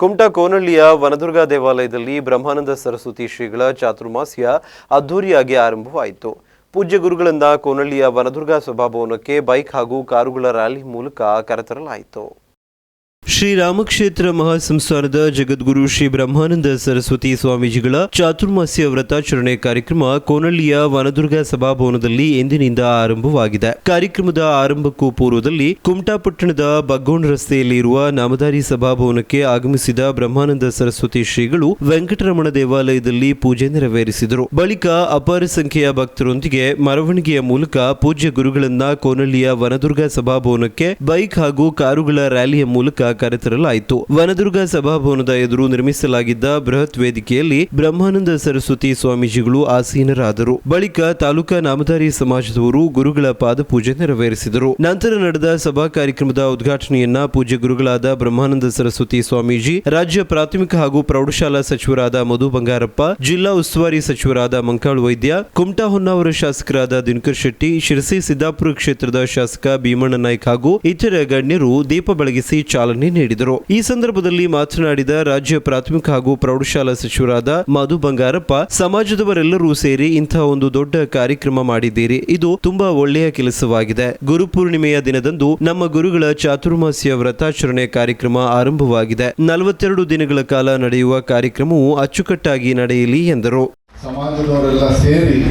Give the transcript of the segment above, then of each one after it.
ಕುಮಟಾ ಕೋನಳ್ಳಿಯ ವನದುರ್ಗ ದೇವಾಲಯದಲ್ಲಿ ಬ್ರಹ್ಮಾನಂದ ಸರಸ್ವತಿ ಶ್ರೀಗಳ ಚಾತುರ್ಮಾಸ್ಯ ಅದ್ದೂರಿಯಾಗಿ ಆರಂಭವಾಯಿತು. ಪೂಜ್ಯ ಗುರುಗಳಿಂದ ಕೋನಹಳ್ಳಿಯ ವನದುರ್ಗ ಸಭಾಭವನಕ್ಕೆ ಬೈಕ್ ಹಾಗೂ ಕಾರುಗಳ ರ್ಯಾಲಿ ಮೂಲಕ ಕರೆತರಲಾಯಿತು. ಶ್ರೀರಾಮಕ್ಷೇತ್ರ ಮಹಾಸಂಸ್ಥಾನದ ಜಗದ್ಗುರು ಶ್ರೀ ಬ್ರಹ್ಮಾನಂದ ಸರಸ್ವತಿ ಸ್ವಾಮೀಜಿಗಳ ಚಾತುರ್ಮಾಸ್ಯ ವ್ರತಾಚರಣೆ ಕಾರ್ಯಕ್ರಮ ಕೋನಳ್ಳಿಯ ವನದುರ್ಗ ಸಭಾಭವನದಲ್ಲಿ ಎಂದಿನಿಂದ ಆರಂಭವಾಗಿದೆ. ಕಾರ್ಯಕ್ರಮದ ಆರಂಭಕ್ಕೂ ಪೂರ್ವದಲ್ಲಿ ಕುಮಟಾಪಟ್ಟಣದ ಬಗ್ಗೋಣ ಬಗ್ಗೋಣ್ ರಸ್ತೆಯಲ್ಲಿ ಇರುವ ನಾಮಧಾರಿ ಸಭಾಭವನಕ್ಕೆ ಆಗಮಿಸಿದ ಬ್ರಹ್ಮಾನಂದ ಸರಸ್ವತಿ ಶ್ರೀಗಳು ವೆಂಕಟರಮಣ ದೇವಾಲಯದಲ್ಲಿ ಪೂಜೆ ನೆರವೇರಿಸಿದರು. ಬಳಿಕ ಅಪಾರ ಸಂಖ್ಯೆಯ ಭಕ್ತರೊಂದಿಗೆ ಮೆರವಣಿಗೆಯ ಮೂಲಕ ಪೂಜ್ಯ ಗುರುಗಳನ್ನ ಕೋನಳ್ಳಿಯ ವನದುರ್ಗ ಸಭಾಭವನಕ್ಕೆ ಬೈಕ್ ಹಾಗೂ ಕಾರುಗಳ ರ್ಯಾಲಿಯ ಮೂಲಕ ಕರೆತರಲಾಯಿತು. ವನದುರ್ಗ ಸಭಾಭವನದ ಎದುರು ನಿರ್ಮಿಸಲಾಗಿದ್ದ ಬೃಹತ್ ವೇದಿಕೆಯಲ್ಲಿ ಬ್ರಹ್ಮಾನಂದ ಸರಸ್ವತಿ ಸ್ವಾಮೀಜಿಗಳು ಆಸೀನರಾದರು. ಬಳಿಕ ತಾಲೂಕಾ ನಾಮಧಾರಿ ಸಮಾಜದವರು ಗುರುಗಳ ಪಾದಪೂಜೆ ನೆರವೇರಿಸಿದರು. ನಂತರ ನಡೆದ ಸಭಾ ಕಾರ್ಯಕ್ರಮದ ಉದ್ಘಾಟನೆಯನ್ನ ಪೂಜ್ಯ ಗುರುಗಳಾದ ಬ್ರಹ್ಮಾನಂದ ಸರಸ್ವತಿ ಸ್ವಾಮೀಜಿ, ರಾಜ್ಯ ಪ್ರಾಥಮಿಕ ಹಾಗೂ ಪ್ರೌಢಶಾಲಾ ಸಚಿವರಾದ ಮಧು ಬಂಗಾರಪ್ಪ, ಜಿಲ್ಲಾ ಉಸ್ತುವಾರಿ ಸಚಿವರಾದ ಮಂಕಾಳು ವೈದ್ಯ ಕುಮಟಾ ಹೊನ್ನಾವರ ಶಾಸಕರಾದ ದಿನಕರ್ ಶೆಟ್ಟಿ, ಶಿರಸಿ ಸಿದ್ದಾಪುರ ಕ್ಷೇತ್ರದ ಶಾಸಕ ಭೀಮಣ್ಣ ನಾಯ್ಕ ಹಾಗೂ ಇತರ ಗಣ್ಯರು ದೀಪ ಬೆಳಗಿಸಿ ಚಾಲನೆ ನೀಡಿದರು. ಈ ಸಂದರ್ಭದಲ್ಲಿ ಮಾತನಾಡಿದ ರಾಜ್ಯ ಪ್ರಾಥಮಿಕ ಹಾಗೂ ಪ್ರೌಢಶಾಲಾ ಸಚಿವರಾದ ಮಧು ಬಂಗಾರಪ್ಪ, ಸಮಾಜದವರೆಲ್ಲರೂ ಸೇರಿ ಇಂತಹ ಒಂದು ದೊಡ್ಡ ಕಾರ್ಯಕ್ರಮ ಮಾಡಿದ್ದೀರಿ. ಇದು ತುಂಬಾ ಒಳ್ಳೆಯ ಕೆಲಸವಾಗಿದೆ. ಗುರುಪೂರ್ಣಿಮೆಯ ದಿನದಂದು ನಮ್ಮ ಗುರುಗಳ ಚಾತುರ್ಮಾಸ್ಯ ವ್ರತಾಚರಣೆ ಕಾರ್ಯಕ್ರಮ ಆರಂಭವಾಗಿದೆ. ನಲವತ್ತೆರಡು ದಿನಗಳ ಕಾಲ ನಡೆಯುವ ಕಾರ್ಯಕ್ರಮವು ಅಚ್ಚುಕಟ್ಟಾಗಿ ನಡೆಯಲಿ ಎಂದರು. ಸಮಾಜದವರೆಲ್ಲ ಸೇರಿ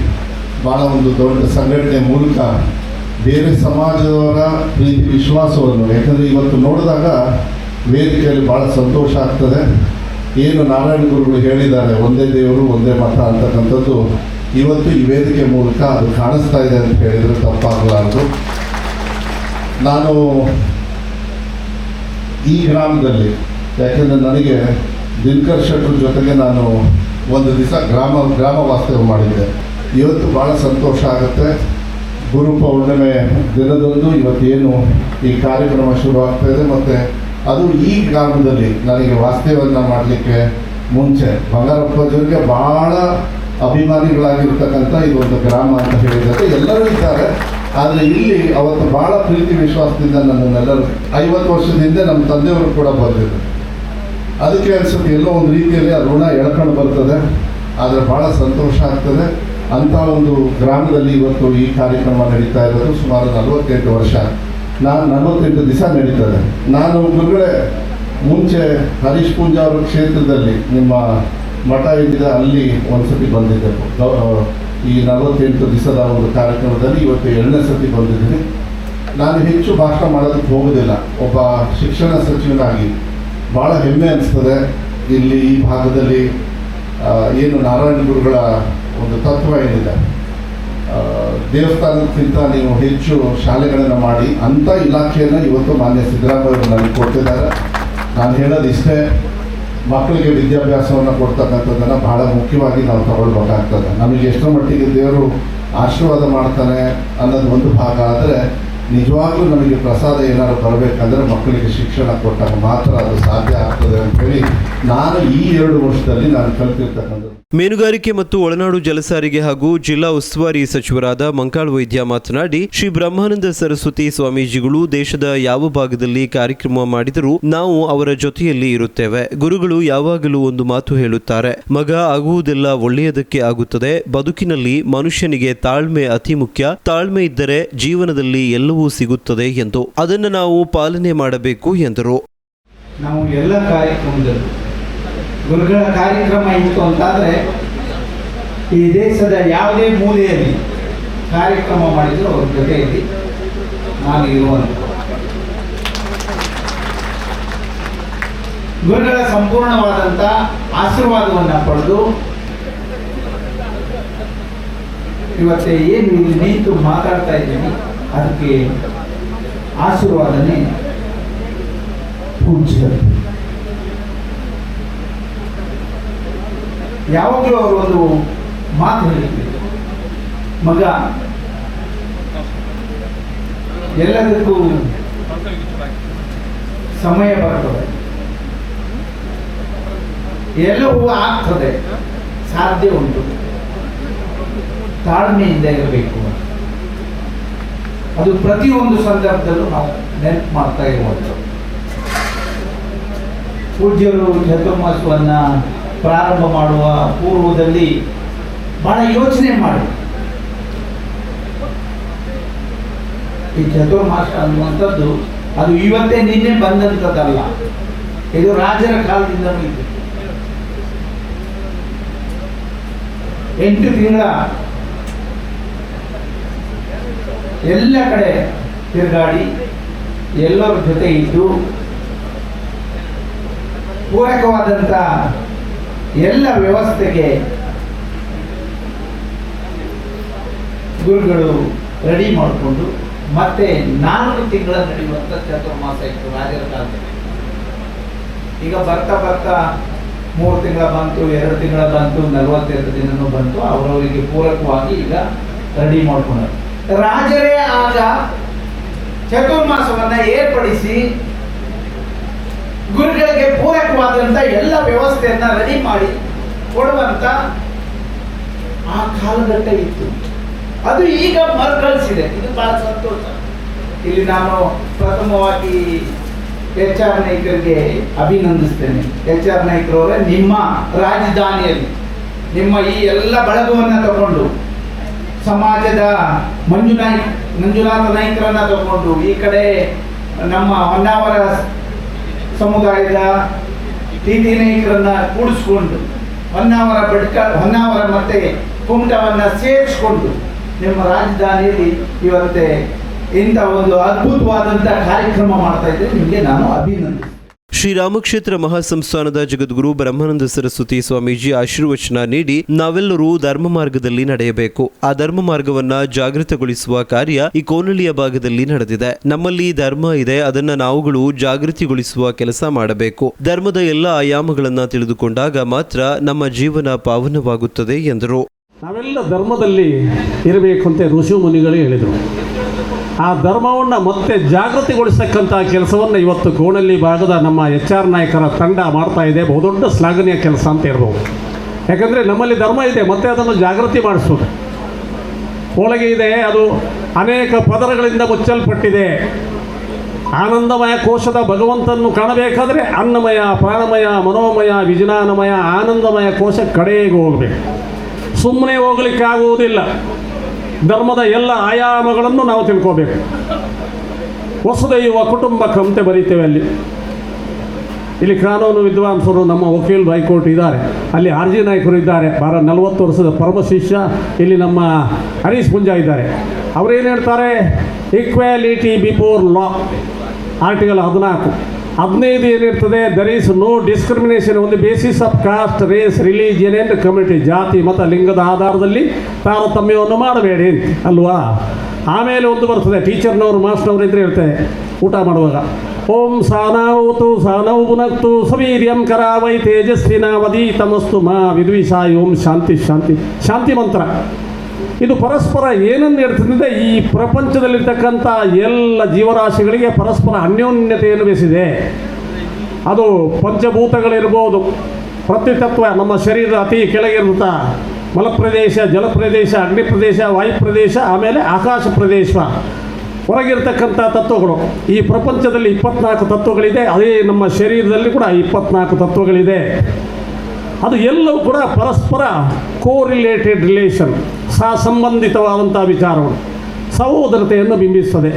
ಬಹಳ ಒಂದು ದೊಡ್ಡ ಸಂಘಟನೆ ಮೂಲಕ ಬೇರೆ ಸಮಾಜದವರ ಪ್ರೀತಿ, ವಿಶ್ವಾಸವನ್ನು, ಯಾಕಂದರೆ ಇವತ್ತು ನೋಡಿದಾಗ ವೇದಿಕೆಯಲ್ಲಿ ಭಾಳ ಸಂತೋಷ ಆಗ್ತದೆ. ಏನು ನಾರಾಯಣ ಗುರುಗಳು ಹೇಳಿದ್ದಾರೆ, ಒಂದೇ ದೇವರು, ಒಂದೇ ಮಠ ಅಂತಕ್ಕಂಥದ್ದು ಇವತ್ತು ಈ ವೇದಿಕೆ ಮೂಲಕ ಅದು ಕಾಣಿಸ್ತಾ ಇದೆ ಅಂತ ಹೇಳಿದರೆ ತಪ್ಪಾಗಲಾರದು. ನಾನು ಈ ಗ್ರಾಮದಲ್ಲಿ, ಯಾಕೆಂದರೆ ನನಗೆ ದಿನಕರ್ ಶೆಟ್ಟರ್ ಜೊತೆಗೆ ನಾನು ಒಂದು ದಿವಸ ಗ್ರಾಮ ಗ್ರಾಮ ವಾಸ್ತವ್ಯ ಮಾಡಿದ್ದೆ. ಇವತ್ತು ಭಾಳ ಸಂತೋಷ ಆಗುತ್ತೆ. ಗುರು ಪೌರ್ಣಿಮೆ ದಿನದಂದು ಇವತ್ತೇನು ಈ ಕಾರ್ಯಕ್ರಮ ಶುರು ಇದೆ. ಮತ್ತು ಅದು ಈ ಗ್ರಾಮದಲ್ಲಿ ನನಗೆ ವಾಸ್ತವ್ಯವನ್ನು ಮಾಡಲಿಕ್ಕೆ ಮುಂಚೆ ಬಂಗಾರಪ್ಪಜಿಯವರಿಗೆ ಭಾಳ ಅಭಿಮಾನಿಗಳಾಗಿರ್ತಕ್ಕಂಥ ಇದೊಂದು ಗ್ರಾಮ ಅಂತ ಹೇಳಿದರೆ ಎಲ್ಲರೂ ಇದ್ದಾರೆ. ಆದರೆ ಇಲ್ಲಿ ಅವತ್ತು ಭಾಳ ಪ್ರೀತಿ ವಿಶ್ವಾಸದಿಂದ ನನ್ನನ್ನೆಲ್ಲರೂ ಐವತ್ತು ವರ್ಷದಿಂದ ನಮ್ಮ ತಂದೆಯವರು ಕೂಡ ಬಂದಿದ್ದರು ಅದಕ್ಕೆ ಅನ್ಸುತ್ತೆ ಎಲ್ಲೋ ಒಂದು ರೀತಿಯಲ್ಲಿ ಆ ಋಣ ಎಳ್ಕೊಂಡು ಬರ್ತದೆ. ಆದರೆ ಭಾಳ ಸಂತೋಷ ಆಗ್ತದೆ. ಅಂಥ ಒಂದು ಗ್ರಾಮದಲ್ಲಿ ಇವತ್ತು ಈ ಕಾರ್ಯಕ್ರಮ ನಡೀತಾ ಇರೋದು ಸುಮಾರು ನಲವತ್ತೆಂಟು ವರ್ಷ. ನಾನು ನಲವತ್ತೆಂಟು ದಿವಸ ನಡೀತದೆ. ನಾನು ಗುರುಗಳೇ ಮುಂಚೆ ಹರೀಶ್ ಪೂಂಜಾ ಅವರ ಕ್ಷೇತ್ರದಲ್ಲಿ ನಿಮ್ಮ ಮಠ ಇದ್ದಿದ್ದ ಅಲ್ಲಿ ಒಂದ್ಸತಿ ಬಂದಿದ್ದೆ. ಗೌ- ಈ ನಲವತ್ತೆಂಟು ದಿವಸದ ಒಂದು ಕಾರ್ಯಕ್ರಮದಲ್ಲಿ ಇವತ್ತು ಎರಡನೇ ಸತಿ ಬಂದಿದ್ದೀನಿ. ನಾನು ಹೆಚ್ಚು ಭಾಷಣ ಮಾಡೋದಕ್ಕೆ ಹೋಗೋದಿಲ್ಲ. ಒಬ್ಬ ಶಿಕ್ಷಣ ಸಚಿವನಾಗಿ ಭಾಳ ಹೆಮ್ಮೆ ಅನಿಸ್ತದೆ. ಇಲ್ಲಿ ಈ ಭಾಗದಲ್ಲಿ ಏನು ನಾರಾಯಣ ಗುರುಗಳ ಒಂದು ತತ್ವ ಏನಿದೆ? ದೇವಸ್ಥಾನಕ್ಕಿಂತ ನೀವು ಹೆಚ್ಚು ಶಾಲೆಗಳನ್ನು ಮಾಡಿ ಅಂಥ ಇಲಾಖೆಯನ್ನು ಇವತ್ತು ಮಾನ್ಯ ಸಿದ್ದರಾಮಯ್ಯವರು ನನಗೆ ಕೊಟ್ಟಿದ್ದಾರೆ. ನಾನು ಹೇಳೋದು ಇಷ್ಟೇ, ಮಕ್ಕಳಿಗೆ ವಿದ್ಯಾಭ್ಯಾಸವನ್ನು ಕೊಡ್ತಕ್ಕಂಥದ್ದನ್ನು ಬಹಳ ಮುಖ್ಯವಾಗಿ ನಾವು ತಗೊಳ್ಬೇಕಾಗ್ತದೆ. ನಮಗೆ ಎಷ್ಟೋ ಮಟ್ಟಿಗೆ ದೇವರು ಆಶೀರ್ವಾದ ಮಾಡ್ತಾನೆ ಅನ್ನೋದು ಒಂದು ಭಾಗ. ಆದರೆ ನಿಜವಾಗ್ಲೂ ನಮಗೆ ಪ್ರಸಾದ ಏನಾದ್ರು ಬರಬೇಕಂದ್ರೆ ಮಕ್ಕಳಿಗೆ ಶಿಕ್ಷಣ ಕೊಟ್ಟಾಗ ಮಾತ್ರ ಅದು ಸಾಧ್ಯ ಆಗ್ತದೆ ಅಂತ ಹೇಳಿ ನಾನು ಈ ಎರಡು ವರ್ಷದಲ್ಲಿ ನಾನು ಕಲಿತಿರ್ತಕ್ಕಂಥದ್ದು ಮೀನುಗಾರಿಕೆ ಮತ್ತು ಒಳನಾಡು ಜಲಸಾರಿಗೆ ಹಾಗೂ ಜಿಲ್ಲಾ ಉಸ್ತುವಾರಿ ಸಚಿವರಾದ ಮಂಕಾಳ್ ವೈದ್ಯ ಮಾತನಾಡಿ, ಶ್ರೀ ಬ್ರಹ್ಮಾನಂದ ಸರಸ್ವತಿ ಸ್ವಾಮೀಜಿಗಳು ದೇಶದ ಯಾವ ಭಾಗದಲ್ಲಿ ಕಾರ್ಯಕ್ರಮ ಮಾಡಿದರೂ ನಾವು ಅವರ ಜೊತೆಯಲ್ಲಿ ಇರುತ್ತೇವೆ. ಗುರುಗಳು ಯಾವಾಗಲೂ ಒಂದು ಮಾತು ಹೇಳುತ್ತಾರೆ, ಮಗ ಆಗುವುದೆಲ್ಲ ಒಳ್ಳೆಯದಕ್ಕೆ ಆಗುತ್ತದೆ, ಬದುಕಿನಲ್ಲಿ ಮನುಷ್ಯನಿಗೆ ತಾಳ್ಮೆ ಅತಿ ಮುಖ್ಯ, ತಾಳ್ಮೆ ಇದ್ದರೆ ಜೀವನದಲ್ಲಿ ಎಲ್ಲವೂ ಸಿಗುತ್ತದೆ ಎಂದು ಅದನ್ನು ನಾವು ಪಾಲನೆ ಮಾಡಬೇಕು ಎಂದರು. ನಾವು ಎಲ್ಲ ಗುರುಗಳ ಕಾರ್ಯಕ್ರಮ ಇತ್ತು ಅಂತಾದರೆ ಈ ದೇಶದ ಯಾವುದೇ ಮೂಲೆಯಲ್ಲಿ ಕಾರ್ಯಕ್ರಮ ಮಾಡಿದರೂ ಅವ್ರ ಜೊತೆಯಲ್ಲಿ ನಾನು ಇರುವಂಥ ಗುರುಗಳ ಸಂಪೂರ್ಣವಾದಂಥ ಆಶೀರ್ವಾದವನ್ನು ಪಡೆದು ಇವತ್ತೇ ಏನು ನಿಂತು ಮಾತಾಡ್ತಾ ಇದ್ದೀನಿ ಅದಕ್ಕೆ ಆಶೀರ್ವಾದನೆ ಪೂಜ್ಯರು. ಯಾವಾಗಲೂ ಅವರು ಒಂದು ಮಾತು ಹೇಳಿದ್ರು ಮಗ, ಎಲ್ಲದಕ್ಕೂ ಸಮಯ ಬರ್ತದೆ. ಎಲ್ಲವೂ ಆಗ್ತದೆ. ಸಾಧ್ಯ ಉಂಟು. ತಾಳ್ಮೆಯಿಂದ ಇರಬೇಕು ಅದು ಪ್ರತಿಯೊಂದು ಸಂದರ್ಭದಲ್ಲೂ ನಾವು ನೆನಪು ಮಾಡ್ತಾ ಇರುವಂಥದ್ದು. ಪೂಜ್ಯರು ಚತುರ್ಮಾಸವನ್ನು ಪ್ರಾರಂಭ ಮಾಡುವ ಪೂರ್ವದಲ್ಲಿ ಬಹಳ ಯೋಚನೆ ಮಾಡಿ. ಈ ಚತುರ್ಮಾಸ ಅನ್ನುವಂಥದ್ದು ಅದು ಇವತ್ತೇ ನಿನ್ನೆ ಬಂದಂಥದ್ದಲ್ಲ. ಇದು ರಾಜರ ಕಾಲದಿಂದಲೂ ಇದೆ. ಎಂಟು ತಿಂಗಳ ಎಲ್ಲ ಕಡೆ ತಿರುಗಾಡಿ ಎಲ್ಲರ ಜೊತೆ ಇದ್ದು ಪೂರಕವಾದಂಥ ಎಲ್ಲ ವ್ಯವಸ್ಥೆಗೆ ಗುರುಗಳು ರೆಡಿ ಮಾಡಿಕೊಂಡು ಮತ್ತೆ ನಾಲ್ಕು ತಿಂಗಳ ನಡೆಯುವಂಥ ಚತುರ್ಮಾಸ ಇತ್ತು ರಾಜರ ಕಾಲದಲ್ಲಿ. ಈಗ ಬರ್ತಾ ಬರ್ತಾ ಮೂರು ತಿಂಗಳ ಬಂತು, ಎರಡು ತಿಂಗಳ ಬಂತು, ನಲವತ್ತೆರಡು ದಿನನೂ ಬಂತು, ಅವರವರಿಗೆ ಪೂರಕವಾಗಿ ಈಗ ರೆಡಿ ಮಾಡ್ಕೊಂಡರು. ರಾಜರೇ ಆಗ ಚತುರ್ಮಾಸವನ್ನ ಏರ್ಪಡಿಸಿ ಗುರುಗಳಿಗೆ ಪೂರಕವಾದಂಥ ಎಲ್ಲ ವ್ಯವಸ್ಥೆಯನ್ನ ರೆಡಿ ಮಾಡಿ ಕೊಡುವಂತ ಆ ಕಾಲಘಟ್ಟ ಇತ್ತು ಅದು ಈಗ ಮರುಕಳಿಸಿದೆ. ಇದು ಬಹಳ ಸಂತೋಷ. ಇಲ್ಲಿ ನಾನು ಪ್ರಥಮವಾಗಿ ಎಚ್ ಆರ್ ನಾಯ್ಕರಿಗೆ ಅಭಿನಂದಿಸ್ತೇನೆ. ಎಚ್ ಆರ್ ನಾಯ್ಕರವರೇ, ನಿಮ್ಮ ರಾಜಧಾನಿಯಲ್ಲಿ, ನಿಮ್ಮ ಈ ಎಲ್ಲ ಬಳಗವನ್ನು ತಗೊಂಡು ಸಮಾಜದ ಮಂಜುನಾಯ್ ಮಂಜುನಾಥ ನಾಯ್ಕರನ್ನ ತಗೊಂಡು ಈ ಕಡೆ ನಮ್ಮ ಹೊನ್ನಾವರ ಸಮುದಾಯದ ಟಿ ಟಿ ನಾಯ್ಕರನ್ನ ಕೂಡಿಸ್ಕೊಂಡು ಹೊನ್ನಾವರ ಬಡ್ಕ ಹೊನ್ನಾವರ ಮತ್ತೆ ಕುಮಟವನ್ನು ಸೇರಿಸ್ಕೊಂಡು ನಿಮ್ಮ ರಾಜಧಾನಿಯಲ್ಲಿ ಇವತ್ತೆ ಇಂಥ ಒಂದು ಅದ್ಭುತವಾದಂಥ ಕಾರ್ಯಕ್ರಮ ಮಾಡ್ತಾ ಇದ್ದರೆ ನಿಮಗೆ ನಾನು ಅಭಿನಂದಿಸ್ತೇನೆ. ಶ್ರೀರಾಮಕ್ಷೇತ್ರ ಮಹಾಸಂಸ್ಥಾನದ ಜಗದ್ಗುರು ಬ್ರಹ್ಮಾನಂದ ಸರಸ್ವತಿ ಸ್ವಾಮೀಜಿ ಆಶೀರ್ವಚನ ನೀಡಿ ನಾವೆಲ್ಲರೂ ಧರ್ಮ ಮಾರ್ಗದಲ್ಲಿ ನಡೆಯಬೇಕು. ಆ ಧರ್ಮ ಮಾರ್ಗವನ್ನ ಜಾಗೃತಗೊಳಿಸುವ ಕಾರ್ಯ ಈ ಕೋನಳಿಯ ಭಾಗದಲ್ಲಿ ನಡೆದಿದೆ. ನಮ್ಮಲ್ಲಿ ಧರ್ಮ ಇದೆ, ಅದನ್ನ ನಾವುಗಳು ಜಾಗೃತಿಗೊಳಿಸುವ ಕೆಲಸ ಮಾಡಬೇಕು. ಧರ್ಮದ ಎಲ್ಲ ಆಯಾಮಗಳನ್ನ ತಿಳಿದುಕೊಂಡಾಗ ಮಾತ್ರ ನಮ್ಮ ಜೀವನ ಪಾವನವಾಗುತ್ತದೆ ಎಂದರು. ನಾವೆಲ್ಲ ಧರ್ಮದಲ್ಲಿ ಇರಬೇಕು ಅಂತ ಋಷಿ ಮುನಿಗಳು ಹೇಳಿದರು. ಆ ಧರ್ಮವನ್ನು ಮತ್ತೆ ಜಾಗೃತಿಗೊಳಿಸತಕ್ಕಂಥ ಕೆಲಸವನ್ನು ಇವತ್ತು ಕೋಣಲ್ಲಿ ಭಾಗದ ನಮ್ಮ ಎಚ್ ಆರ್ ನಾಯಕರ ತಂಡ ಮಾಡ್ತಾ ಇದೆ. ಬಹುದೊಡ್ಡ ಶ್ಲಾಘನೀಯ ಕೆಲಸ ಅಂತ ಹೇಳ್ಬೋದು. ಯಾಕಂದರೆ ನಮ್ಮಲ್ಲಿ ಧರ್ಮ ಇದೆ, ಮತ್ತೆ ಅದನ್ನು ಜಾಗೃತಿ ಮಾಡಿಸೋದು. ಹೋಳಿಗೆ ಇದೆ, ಅದು ಅನೇಕ ಪದರಗಳಿಂದ ಮುಚ್ಚಲ್ಪಟ್ಟಿದೆ. ಆನಂದಮಯ ಕೋಶದ ಭಗವಂತನ್ನು ಕಾಣಬೇಕಾದರೆ ಅನ್ನಮಯ, ಪ್ರಾಣಮಯ, ಮನೋಮಯ ವಿಜ್ಞಾನಮಯ ಆನಂದಮಯ ಕೋಶ ಕಡೆಗೆ ಹೋಗಬೇಕು. ಸುಮ್ಮನೆ ಹೋಗ್ಲಿಕ್ಕೆ ಆಗುವುದಿಲ್ಲ. ಧರ್ಮದ ಎಲ್ಲ ಆಯಾಮಗಳನ್ನು ನಾವು ತಿಳ್ಕೋಬೇಕು. ವಸುದೈವ ಕುಟುಂಬಕ್ಕಂತೆ ಬರೀತೇವೆ ಅಲ್ಲಿ. ಇಲ್ಲಿ ಕಾನೂನು ವಿದ್ವಾಂಸರು ನಮ್ಮ ವಕೀಲ್ ಹೈಕೋರ್ಟ್ ಇದ್ದಾರೆ. ಅಲ್ಲಿ ಆರ್ ಜಿ ನಾಯಕರು ಇದ್ದಾರೆ. ಬಾರ ನಲವತ್ತು ವರ್ಷದ ಪರಮ ಶಿಷ್ಯ ಇಲ್ಲಿ ನಮ್ಮ ಹರೀಶ್ ಪುಂಜಾ ಇದ್ದಾರೆ. ಅವರೇನು ಹೇಳ್ತಾರೆ? ಈಕ್ವಾಲಿಟಿ ಬಿಫೋರ್ ಲಾ ಆರ್ಟಿಕಲ್ ಹದಿನಾಲ್ಕು. ಹದಿನೈದು ಏನಿರ್ತದೆ ದರ್ ಈಸ್ ನೋ ಡಿಸ್ಕ್ರಿಮಿನೇಷನ್ ಒಂದು basis of caste race religion and community ಜಾತಿ, ಮತ, ಲಿಂಗದ ಆಧಾರದಲ್ಲಿ ತಾರತಮ್ಯವನ್ನು ಮಾಡಬೇಡಿ, ಅಲ್ವಾ? ಆಮೇಲೆ ಒಂದು ಬರ್ತದೆ, ಟೀಚರ್ನವರು ಮಾಸ್ಟರ್ನವರು ಇದ್ರೆ ಹೇಳ್ತಾರೆ ಊಟ ಮಾಡುವಾಗ, ಓಂ ಸಾನಾವತು ಸಾನವು ಪುನಕ್ತು ಸವೀರ್ಯಂ ಕರಾವೈ ತೇಜಸ್ವಿನಾವಧಿ ತಮಸ್ತು ಮಾ ವಿದ್ವಿಷಾಯ, ಓಂ ಶಾಂತಿ ಶಾಂತಿ ಶಾಂತಿ ಮಂತ್ರ. ಇದು ಪರಸ್ಪರ ಏನನ್ನು ಹೇಳ್ತದೆ, ಈ ಪ್ರಪಂಚದಲ್ಲಿರ್ತಕ್ಕಂಥ ಎಲ್ಲ ಜೀವರಾಶಿಗಳಿಗೆ ಪರಸ್ಪರ ಅನ್ಯೋನ್ಯತೆಯನ್ನು ಬೆಸಿದೆ ಅದು ಪಂಚಭೂತಗಳಿರ್ಬೋದು ಪ್ರತಿ ತತ್ವ ನಮ್ಮ ಶರೀರದ ಅತಿ ಕೆಳಗಿರುವಂಥ ಮಲಪ್ರದೇಶ, ಜಲಪ್ರದೇಶ ಅಗ್ನಿ ಪ್ರದೇಶ ವಾಯು ಪ್ರದೇಶ ಆಮೇಲೆ ಆಕಾಶ ಪ್ರದೇಶ ಹೊರಗಿರ್ತಕ್ಕಂಥ ತತ್ವಗಳು. ಈ ಪ್ರಪಂಚದಲ್ಲಿ ಇಪ್ಪತ್ನಾಲ್ಕು ತತ್ವಗಳಿದೆ, ಅದೇ ನಮ್ಮ ಶರೀರದಲ್ಲಿ ಕೂಡ ಇಪ್ಪತ್ನಾಲ್ಕು ತತ್ವಗಳಿದೆ. ಅದು ಎಲ್ಲವೂ ಕೂಡ ಪರಸ್ಪರ ಕೋರಿಲೇಟೆಡ್ ರಿಲೇಷನ್ ಸಹ ಸಂಬಂಧಿತವಾದಂಥ ವಿಚಾರಗಳು ಸಹೋದರತೆಯನ್ನು ಬಿಂಬಿಸುತ್ತದೆ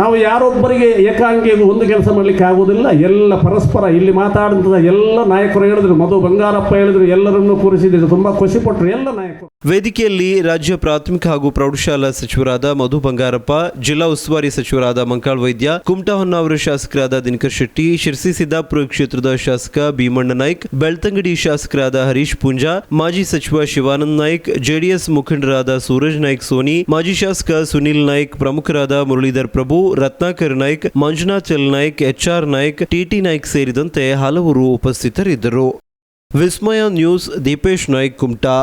ನಾವು ಯಾರೊಬ್ಬರಿಗೆ ಏಕಾಂಗಿಯನ್ನು ಒಂದು ಕೆಲಸ ಮಾಡಲಿಕ್ಕೆ ಆಗುವುದಿಲ್ಲ, ಎಲ್ಲ ಪರಸ್ಪರ ಇಲ್ಲಿ ಮಾತಾಡಿದ ಎಲ್ಲ ನಾಯಕರು ಹೇಳಿದ್ರು, ಮಧು ಬಂಗಾರಪ್ಪ ಹೇಳಿದ್ರು, ಎಲ್ಲರನ್ನೂ ಕೂರಿಸಿದ್ರು ತುಂಬ ಖುಷಿಪಟ್ಟರು ಎಲ್ಲ ನಾಯಕರು. ವೇದಿಕೆಯಲ್ಲಿ ರಾಜ್ಯ ಪ್ರಾಥಮಿಕ ಹಾಗೂ ಪ್ರೌಢಶಾಲಾ ಸಚಿವರಾದ ಮಧು ಬಂಗಾರಪ್ಪ, ಜಿಲ್ಲಾ ಉಸ್ತುವಾರಿ ಸಚಿವರಾದ ಮಂಕಾಳ್ ವೈದ್ಯ ಕುಮಟಾ ಹೊನ್ನಾವರ ಶಾಸಕರಾದ ದಿನಕರ್ ಶೆಟ್ಟಿ, ಶಿರ್ಸಿ ಸಿದ್ದಾಪುರ ಕ್ಷೇತ್ರದ ಶಾಸಕ ಭೀಮಣ್ಣ ನಾಯ್ಕ್, ಬೆಳ್ತಂಗಡಿ ಶಾಸಕರಾದ ಹರೀಶ್ ಪುಂಜಾ, ಮಾಜಿ ಸಚಿವ ಶಿವಾನಂದ್ ನಾಯ್ಕ್, ಜೆಡಿಎಸ್ ಮುಖಂಡರಾದ ಸೂರಜ್ ನಾಯ್ಕ್ ಸೋನಿ, ಮಾಜಿ ಶಾಸಕ ಸುನಿಲ್ ನಾಯ್ಕ್, ಪ್ರಮುಖರಾದ ಮುರಳೀಧರ್ ಪ್ರಭು, ರತ್ನಾಕರ್ ನಾಯ್ಕ್, ಮಂಜುನಾಥ್ ನಾಯ್ಕ್, ಎಚ್ಆರ್ ನಾಯ್ಕ್, ಟಿಟಿ ನಾಯ್ಕ್ ಸೇರಿದಂತೆ ಹಲವರು ಉಪಸ್ಥಿತರಿದ್ದರು. ವಿಸ್ಮಯ ನ್ಯೂಸ್, ದೀಪೇಶ್ ನಾಯ್ಕ್, ಕುಮಟಾ.